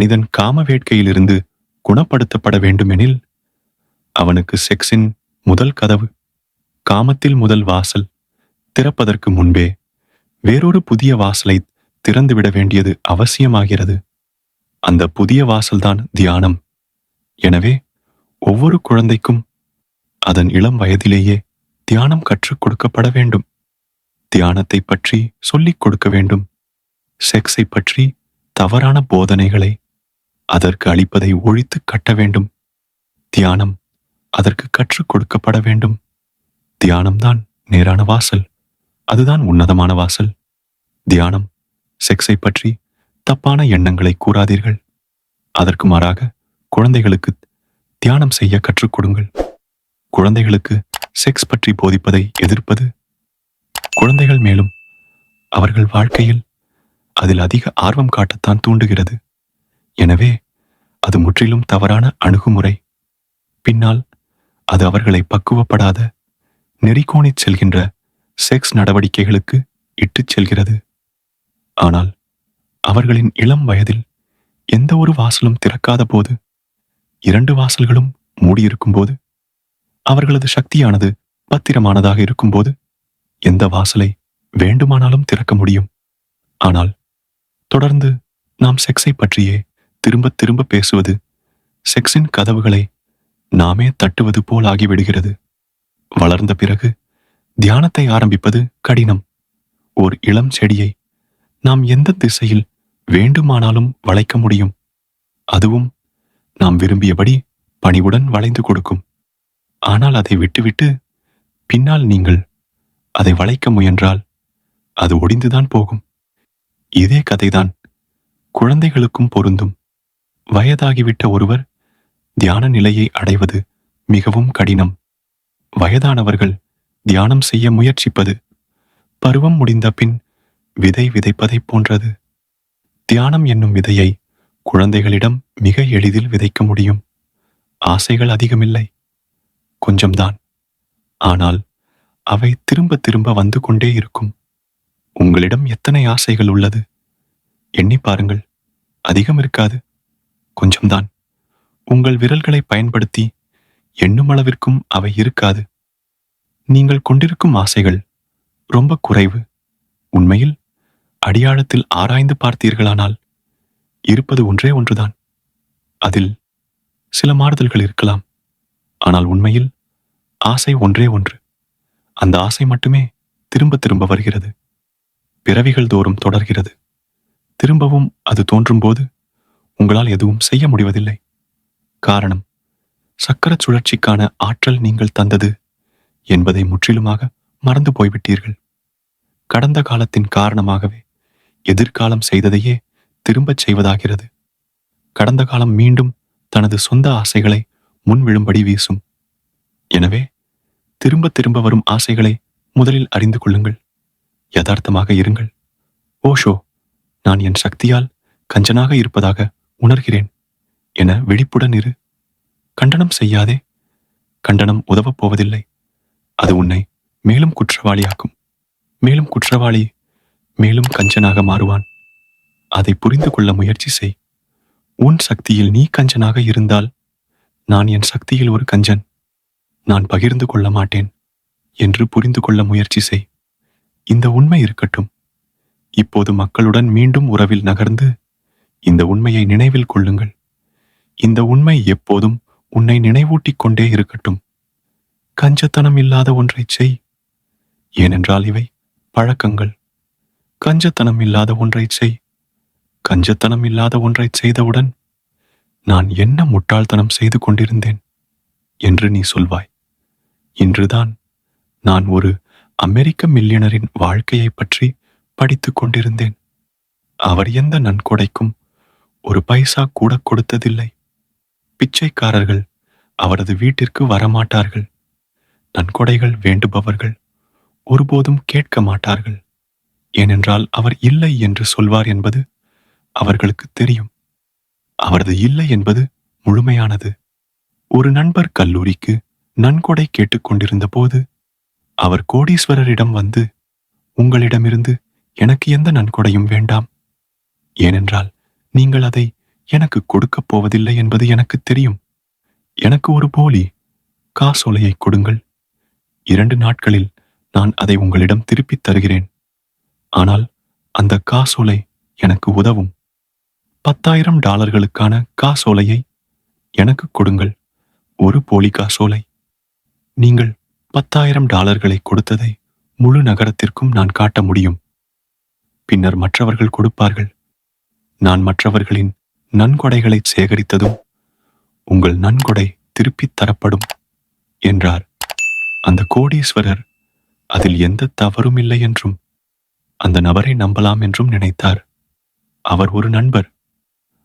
மனிதன் காம வேட்கையிலிருந்து குணப்படுத்தப்பட வேண்டுமெனில் அவனுக்கு செக்ஸின் முதல் கதவு காமத்தில் முதல் வாசல் திறப்பதற்கு முன்பே வேறொரு புதிய வாசலை திறந்துவிட வேண்டியது அவசியமாகிறது. அந்த புதிய வாசல்தான் தியானம். எனவே ஒவ்வொரு குழந்தைக்கும் அதன் இளம் வயதிலேயே தியானம் கற்றுக் கொடுக்கப்பட வேண்டும். தியானத்தை பற்றி சொல்லிக் கொடுக்க வேண்டும். செக்ஸை பற்றி தவறான போதனைகளை அதற்கு அளிப்பதை ஒழித்து கட்ட வேண்டும். தியானம் அதற்கு கற்றுக் கொடுக்கப்பட வேண்டும். தியானம்தான் நேரான வாசல். அதுதான் உன்னதமான வாசல். தியானம் செக்ஸை பற்றி தப்பான எண்ணங்களை கூறாதீர்கள். அதற்கு மாறாக குழந்தைகளுக்கு தியானம் செய்ய கற்றுக் கொடுங்கள். குழந்தைகளுக்கு செக்ஸ் பற்றி போதிப்பதை எதிர்ப்பது. குழந்தைகள் மேலும் அவர்கள் வாழ்க்கையில் அதில் அதிக ஆர்வம் காட்டத்தான் தூண்டுகிறது. எனவே அது முற்றிலும் தவறான அணுகுமுறை. பின்னால் அது அவர்களை பக்குவப்படாத நெறிக்கோணிச் செல்கின்ற செக்ஸ் நடவடிக்கைகளுக்கு இட்டுச் செல்கிறது. ஆனால் அவர்களின் இளம் வயதில் எந்த ஒரு வாசலும் திறக்காத போது இரண்டு வாசல்களும் மூடியிருக்கும் போது அவர்களது சக்தியானது பத்திரமானதாக இருக்கும்போது எந்த வாசலை வேண்டுமானாலும் திறக்க முடியும். ஆனால் தொடர்ந்து நாம் செக்ஸை பற்றியே திரும்ப திரும்ப பேசுவது செக்ஸின் கதவுகளை நாமே தட்டுவது போல் ஆகிவிடுகிறது. வளர்ந்த பிறகு தியானத்தை ஆரம்பிப்பது கடினம். ஓர் இளம் செடியை நாம் எந்த திசையில் வேண்டுமானாலும் வளைக்க முடியும். அதுவும் நாம் விரும்பியபடி பணிவுடன் வளைந்து கொடுக்கும். ஆனால் அதை விட்டுவிட்டு பின்னால் நீங்கள் அதை வளைக்க முயன்றால் அது ஒடிந்துதான் போகும். இதே கதைதான் குழந்தைகளுக்கும் பொருந்தும். வயதாகிவிட்ட ஒருவர் தியான நிலையை அடைவது மிகவும் கடினம். வயதானவர்கள் தியானம் செய்ய முயற்சிப்பது பருவம் முடிந்த பின் விதை விதைப்பதைப் போன்றது. தியானம் என்னும் விதையை குழந்தைகளிடம் மிக எளிதில் விதைக்க முடியும். ஆசைகள் அதிகமில்லை. கொஞ்சம்தான். ஆனால் அவை திரும்ப திரும்ப வந்து கொண்டே இருக்கும். உங்களிடம் எத்தனை ஆசைகள் உள்ளது? எண்ணி பாருங்கள். அதிகம் இருக்காது. கொஞ்சம்தான். உங்கள் விரல்களை பயன்படுத்தி எண்ணுமளவிற்கும் அவை இருக்காது. நீங்கள் கொண்டிருக்கும் ஆசைகள் ரொம்ப குறைவு. உண்மையில் அடியாழத்தில் ஆராய்ந்து பார்த்தீர்களானால் இருப்பது ஒன்றே ஒன்றுதான். அதில் சில மாறுதல்கள் இருக்கலாம். ஆனால் உண்மையில் ஆசை ஒன்றே ஒன்று. அந்த ஆசை மட்டுமே திரும்ப திரும்ப வருகிறது. பிறவிகள் தோறும் தொடர்கிறது. திரும்பவும் அது தோன்றும்போது உங்களால் எதுவும் செய்ய முடிவதில்லை. காரணம் சக்கர சுழற்சிக்கான ஆற்றல் நீங்கள் தந்தது என்பதை முற்றிலுமாக மறந்து போய்விட்டீர்கள். கடந்த காலத்தின் காரணமாகவே எதிர்காலம் செய்ததையே திரும்பச் செய்வதாகிறது. கடந்த காலம் மீண்டும் தனது சொந்த ஆசைகளை முன் விழும்படி வீசும். எனவே திரும்ப திரும்ப வரும் ஆசைகளை முதலில் அறிந்து கொள்ளுங்கள். யதார்த்தமாக இருங்கள். ஓஷோ நான் என் சக்தியால் கஞ்சனாக இருப்பதாக உணர்கிறேன். என விழிப்புடன் இரு. கண்டனம் செய்யாதே. கண்டனம் உதவப் போவதில்லை. அது உன்னை மேலும் குற்றவாளியாக்கும். மேலும் குற்றவாளி மேலும் கஞ்சனாக மாறுவான். அதை புரிந்து கொள்ள முயற்சி செய். உன் சக்தியில் நீ கஞ்சனாக இருந்தால் நான் என் சக்தியில் ஒரு கஞ்சன். நான் பகிர்ந்து கொள்ள மாட்டேன் என்று புரிந்து கொள்ள முயற்சி செய். இந்த உண்மை இருக்கட்டும். இப்போது மக்களுடன் மீண்டும் உறவில் நகர்ந்து இந்த உண்மையை நினைவில் கொள்ளுங்கள். இந்த உண்மை எப்போதும் உன்னை நினைவூட்டிக் கொண்டே இருக்கட்டும். கஞ்சத்தனம் இல்லாத ஒன்றைச் செய். ஏனென்றால் இவை பழக்கங்கள். கஞ்சத்தனம் இல்லாத ஒன்றைச் செய். கஞ்சத்தனம் இல்லாத ஒன்றைச் செய்தவுடன் நான் என்ன முட்டாள்தனம் செய்து கொண்டிருந்தேன் என்று நீ சொல்வாய். இன்றுதான் நான் ஒரு அமெரிக்க மில்லியனரின் வாழ்க்கையைப் பற்றி படித்துக் கொண்டிருந்தேன். அவர் எந்த நன்கொடைக்கும் ஒரு பைசா கூட கொடுத்ததில்லை. பிச்சைக்காரர்கள் அவரது வீட்டிற்கு வரமாட்டார்கள். நன்கொடைகள் வேண்டுபவர்கள் ஒருபோதும் கேட்க மாட்டார்கள். ஏனென்றால் அவர் இல்லை என்று சொல்வார் என்பது அவர்களுக்கு தெரியும். அவரது இல்லை என்பது முழுமையானது. ஒரு நண்பர் கல்லூரிக்கு நன்கொடை கேட்டுக்கொண்டிருந்த போது அவர் கோடீஸ்வரரிடம் வந்து உங்களிடமிருந்து எனக்கு எந்த நன்கொடையும் வேண்டாம். ஏனென்றால் நீங்கள் அதை எனக்கு கொடுக்கப் போவதில்லை என்பது எனக்கு தெரியும். எனக்கு ஒரு போலி காசோலையை கொடுங்கள். இரண்டு நாட்களில் நான் அதை உங்களிடம் திருப்பித் தருகிறேன். ஆனால் அந்த காசோலை எனக்கு உதவும். பத்தாயிரம் டாலர்களுக்கான காசோலையை எனக்கு கொடுங்கள். ஒரு போலி காசோலை. நீங்கள் பத்தாயிரம் டாலர்களை கொடுத்ததை முழு நகரத்திற்கும் நான் காட்ட முடியும். பின்னர் மற்றவர்கள் கொடுப்பார்கள். நான் மற்றவர்களின் நன்கொடைகளை சேகரித்ததும் உங்கள் நன்கொடை திருப்பித் தரப்படும் என்றார். அந்த கோடீஸ்வரர் அதில் எந்த தவறும் இல்லை என்றும் அந்த நபரை நம்பலாம் என்றும் நினைத்தார். அவர் ஒரு நண்பர்.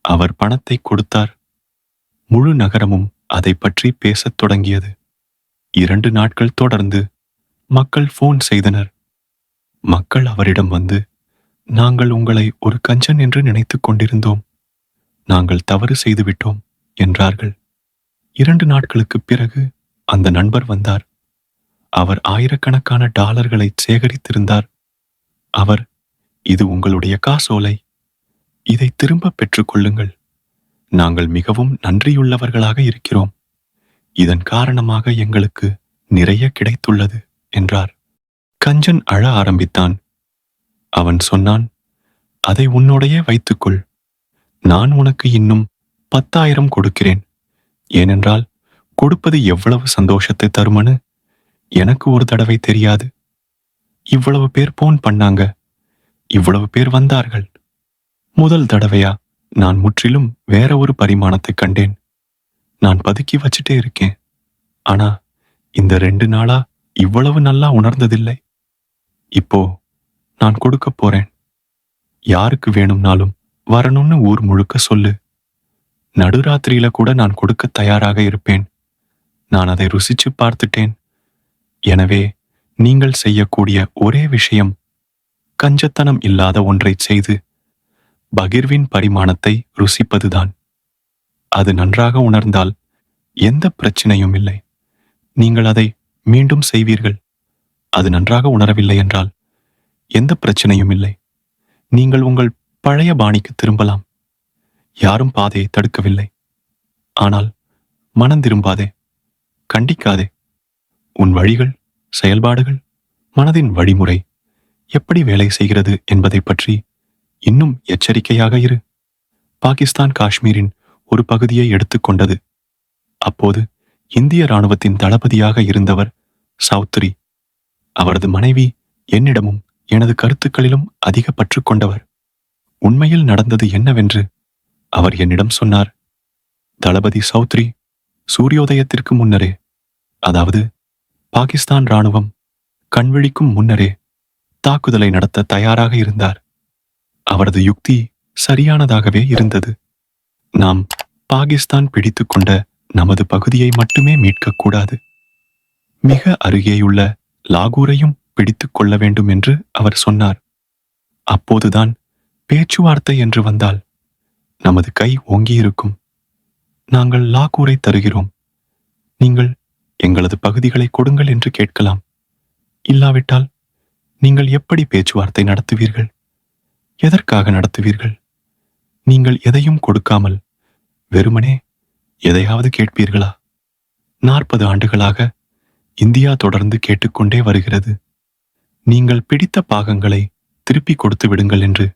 அவர் பணத்தை கொடுத்தார். முழு நகரமும் அதை பற்றி பேசத் தொடங்கியது. இரண்டு நாட்கள் தொடர்ந்து மக்கள் போன் செய்தனர். மக்கள் அவரிடம் வந்து நாங்கள் உங்களை ஒரு கஞ்சன் என்று நினைத்துக் கொண்டிருந்தோம். நாங்கள் தவறு செய்துவிட்டோம் என்றார்கள். இரண்டு நாட்களுக்குப் பிறகு அந்த நண்பர் வந்தார். அவர் ஆயிரக்கணக்கான டாலர்களை சேகரித்திருந்தார். அவர் இது உங்களுடைய காசோலை. இதை திரும்ப பெற்றுக்கொள்ளுங்கள் நாங்கள் மிகவும் நன்றியுள்ளவர்களாக இருக்கிறோம். இதன் காரணமாக எங்களுக்கு நிறைய கிடைத்துள்ளது என்றார். கஞ்சன் அழ ஆரம்பித்தான். அவன் சொன்னான் அதை உன்னுடைய வைத்துக்கொள். நான் உனக்கு இன்னும் பத்தாயிரம் கொடுக்கிறேன். ஏனென்றால் கொடுப்பது எவ்வளவு சந்தோஷத்தை தருமனு எனக்கு ஒரு தடவை தெரியாது. இவ்வளவு பேர் போன் பண்ணாங்க. இவ்வளவு பேர் வந்தார்கள். முதல் தடவையா நான் முற்றிலும் வேற ஒரு பரிமாணத்தை கண்டேன். நான் பதுக்கி வச்சுட்டே இருக்கேன். ஆனா இந்த ரெண்டு நாளா இவ்வளவு நல்லா உணர்ந்ததில்லை. இப்போ நான் கொடுக்க போறேன். யாருக்கு வேணும்னாலும் வரணும்னு ஊர் முழுக்க சொல்லு. நடுராத்திரியில கூட நான் கொடுக்க தயாராக இருப்பேன். நான் அதை ருசிச்சு பார்த்துட்டேன். எனவே நீங்கள் செய்யக்கூடிய ஒரே விஷயம் கஞ்சத்தனம் இல்லாத ஒன்றைச் செய்து பகிர்வின் பரிமாணத்தை ருசிப்பதுதான். அது நன்றாக உணர்ந்தால் எந்த பிரச்சனையும் இல்லை. நீங்கள் அதை மீண்டும் செய்வீர்கள். அது நன்றாக உணரவில்லை என்றால் எந்த பிரச்சனையும் இல்லை. நீங்கள் உங்கள் பழைய பாணிக்கு திரும்பலாம். யாரும் பாதையை தடுக்கவில்லை. ஆனால் மனம் திரும்பாதே. கண்டிக்காதே. உன் வழிகள் செயல்பாடுகள் மனதின் வழிமுறை எப்படி வேலை செய்கிறது என்பதை பற்றி இன்னும் எச்சரிக்கையாக இரு. பாகிஸ்தான் காஷ்மீரின் ஒரு பகுதியை எடுத்துக்கொண்டது அப்போது இந்திய ராணுவத்தின் தளபதியாக இருந்தவர் சௌத்ரி. அவரது மனைவி என்னிடமும் எனது கருத்துக்களிலும் அதிக பற்று கொண்டவர். உண்மையில் நடந்தது என்னவென்று அவர் என்னிடம் சொன்னார். தளபதி சௌத்ரி சூரியோதயத்திற்கு முன்னரே அதாவது பாகிஸ்தான் ராணுவம் கண்விழிக்கும் முன்னரே தாக்குதலை நடத்த தயாராக இருந்தார். அவரது யுக்தி சரியானதாகவே இருந்தது. நாம் பாகிஸ்தான் பிடித்துக்கொண்ட நமது பகுதியை மட்டுமே மீட்கக்கூடாது மிக அருகேயுள்ள லாகூரையும் பிடித்துக் கொள்ள வேண்டும் என்று அவர் சொன்னார். அப்போதுதான் பேச்சுவார்த்தை என்று வந்தால் நமது கை ஓங்கியிருக்கும். நாங்கள் லாகூரை தருகிறோம். நீங்கள் எங்களது பகுதிகளை கொடுங்கள் என்று கேட்கலாம். இல்லாவிட்டால் நீங்கள் எப்படி பேச்சுவார்த்தை நடத்துவீர்கள்? எதற்காக நடத்துவீர்கள்? நீங்கள் எதையும் கொடுக்காமல் வெறுமனே எதையாவது கேட்பீர்களா? நாற்பது ஆண்டுகளாக இந்தியா தொடர்ந்து கேட்டுக்கொண்டே வருகிறது. நீங்கள் பிடித்த பாகங்களை திருப்பி கொடுத்து விடுங்கள் என்று.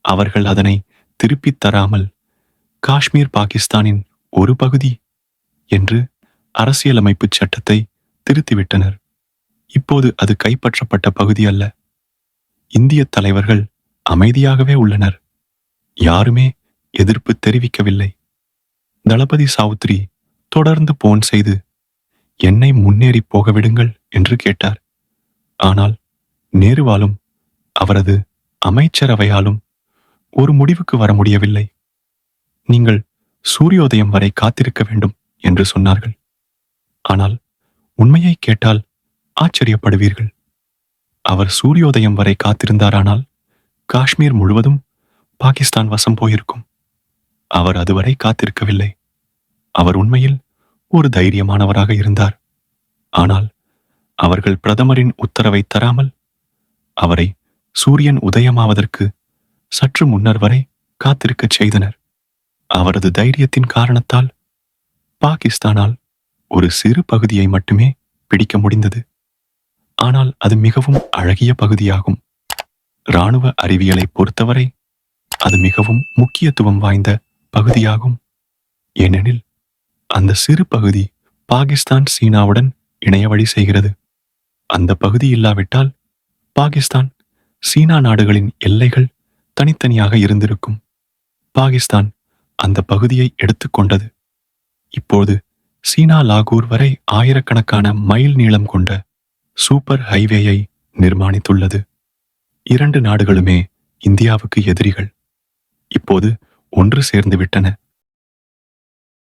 அவர்கள் அதனை திருப்பித் தராமல் காஷ்மீர் பாகிஸ்தானின் ஒரு பகுதி என்று அரசியலமைப்புச் சட்டத்தை திருத்திவிட்டனர். இப்போது அது கைப்பற்றப்பட்ட பகுதி அல்ல. இந்திய தலைவர்கள் அமைதியாகவே உள்ளனர். யாருமே எதிர்ப்பு தெரிவிக்கவில்லை. தளபதி சாவுத்ரி தொடர்ந்து போன் செய்து என்னை முன்னேறி போக விடுங்கள் என்று கேட்டார். ஆனால் நேருவாலும் அவரது அமைச்சரவையாலும் ஒரு முடிவுக்கு வர முடியவில்லை. நீங்கள் சூரியோதயம் வரை காத்திருக்க வேண்டும் என்று சொன்னார்கள். ஆனால் உண்மையை கேட்டால் ஆச்சரியப்படுவீர்கள். அவர் சூரியோதயம் வரை காத்திருந்தாரானால் காஷ்மீர் முழுவதும் பாகிஸ்தான் வசம் போயிருக்கும். அவர் அதுவரை காத்திருக்கவில்லை. அவர் உண்மையில் ஒரு தைரியமானவராக இருந்தார். ஆனால் அவர்கள் பிரதமரின் உத்தரவை தராமல் அவரை சூரியன் உதயமாவதற்கு சற்று முன்னர் வரை காத்திருக்கச் செய்தனர். அவரது தைரியத்தின் காரணத்தால் பாகிஸ்தானால் ஒரு சிறு பகுதியை மட்டுமே பிடிக்க முடிந்தது. ஆனால் அது மிகவும் அழகிய பகுதியாகும். இராணுவ அறிவியலை பொறுத்தவரை அது மிகவும் முக்கியத்துவம் வாய்ந்த பகுதியாகும். ஏனெனில் அந்த சிறு பகுதி பாகிஸ்தான் சீனாவுடன் இணைய வழி செய்கிறது. அந்த பகுதி இல்லாவிட்டால் பாகிஸ்தான் சீனா நாடுகளின் எல்லைகள் தனித்தனியாக இருந்திருக்கும். பாகிஸ்தான் அந்த பகுதியை எடுத்துக்கொண்டது இப்போது சீனா லாகூர் வரை ஆயிரக்கணக்கான மைல் நீளம் கொண்ட சூப்பர் ஹைவேயை நிர்மாணித்துள்ளது. இரண்டு நாடுகளுமே இந்தியாவுக்கு எதிரிகள். இப்போது ஒன்று சேர்ந்து விட்டன.